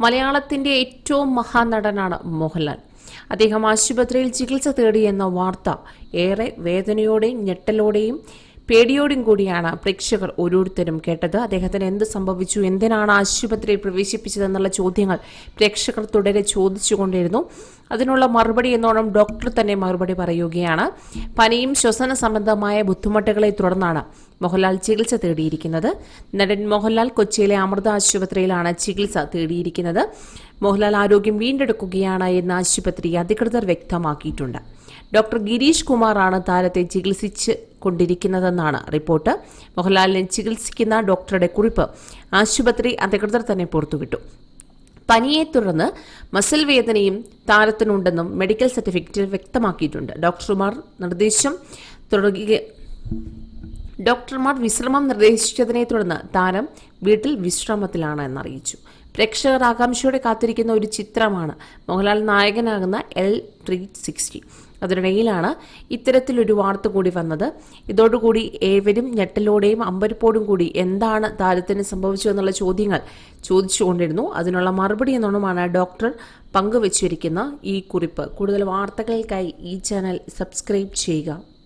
മലയാളത്തിന്റെ ഏറ്റവും മഹാനടനാണ് മോഹൻലാൽ. അദ്ദേഹം ആശുപത്രിയിൽ ചികിത്സ തേടിയെന്ന വാർത്ത ഏറെ വേദനയോടെയും ഞെട്ടലോടെയും പേടിയോടും കൂടിയാണ് പ്രേക്ഷകർ ഓരോരുത്തരും കേട്ടത്. അദ്ദേഹത്തിന് എന്ത് സംഭവിച്ചു? എന്തിനാണ് ആശുപത്രിയിൽ പ്രവേശിപ്പിച്ചതെന്നുള്ള ചോദ്യങ്ങൾ പ്രേക്ഷകർ തുടരെ ചോദിച്ചുകൊണ്ടിരുന്നു. അതിനുള്ള മറുപടി എന്നോണം ഡോക്ടർ തന്നെ മറുപടി പറയുകയാണ്. പനിയും ശ്വസന സംബന്ധമായ ബുദ്ധിമുട്ടുകളെ തുടർന്നാണ് മോഹൻലാൽ ചികിത്സ തേടിയിരിക്കുന്നത്. നടൻ മോഹൻലാൽ കൊച്ചിയിലെ അമൃത ആശുപത്രിയിലാണ് ചികിത്സ തേടിയിരിക്കുന്നത്. മോഹൻലാൽ ആരോഗ്യം വീണ്ടെടുക്കുകയാണ് എന്ന് ആശുപത്രി അധികൃതർ വ്യക്തമാക്കിയിട്ടുണ്ട്. ഡോക്ടർ ഗിരീഷ് കുമാറാണ് താരത്തെ ചികിത്സിച്ച് കൊണ്ടിരിക്കുന്നതെന്നാണ് റിപ്പോർട്ട്. മോഹൻലാലിനെ ചികിത്സിക്കുന്ന ഡോക്ടറുടെ കുറിപ്പ് ആശുപത്രി അധികൃതർ തന്നെ പുറത്തുവിട്ടു. പനിയെ തുടർന്ന് മസിൽ വേദനയും താരത്തിനുണ്ടെന്നും മെഡിക്കൽ സർട്ടിഫിക്കറ്റിൽ വ്യക്തമാക്കിയിട്ടുണ്ട്. ഡോക്ടർമാർ നിർദ്ദേശം തുടരുക ഡോക്ടർമാർ വിശ്രമം നിർദ്ദേശിച്ചതിനെ തുടർന്ന് താരം വീട്ടിൽ വിശ്രമത്തിലാണ് എന്നറിയിച്ചു. പ്രേക്ഷകർ ആകാംക്ഷയോടെ കാത്തിരിക്കുന്ന ഒരു ചിത്രമാണ് മോഹൻലാൽ നായകനാകുന്ന എൽ ത്രീ സിക്സ്റ്റി അതിനിടയിലാണ് ഇത്തരത്തിലൊരു വാർത്ത കൂടി വന്നത്. ഇതോടുകൂടി ഏവരും ഞെട്ടലോടെയും അമ്പരപ്പോടും കൂടി എന്താണ് താരത്തിന് സംഭവിച്ചു എന്നുള്ള ചോദ്യങ്ങൾ ചോദിച്ചുകൊണ്ടിരുന്നു. അതിനുള്ള മറുപടി എന്നോണമാണ് ഡോക്ടർ പങ്കുവച്ചിരിക്കുന്ന ഈ കുറിപ്പ്. കൂടുതൽ വാർത്തകൾക്കായി ഈ ചാനൽ സബ്സ്ക്രൈബ് ചെയ്യുക.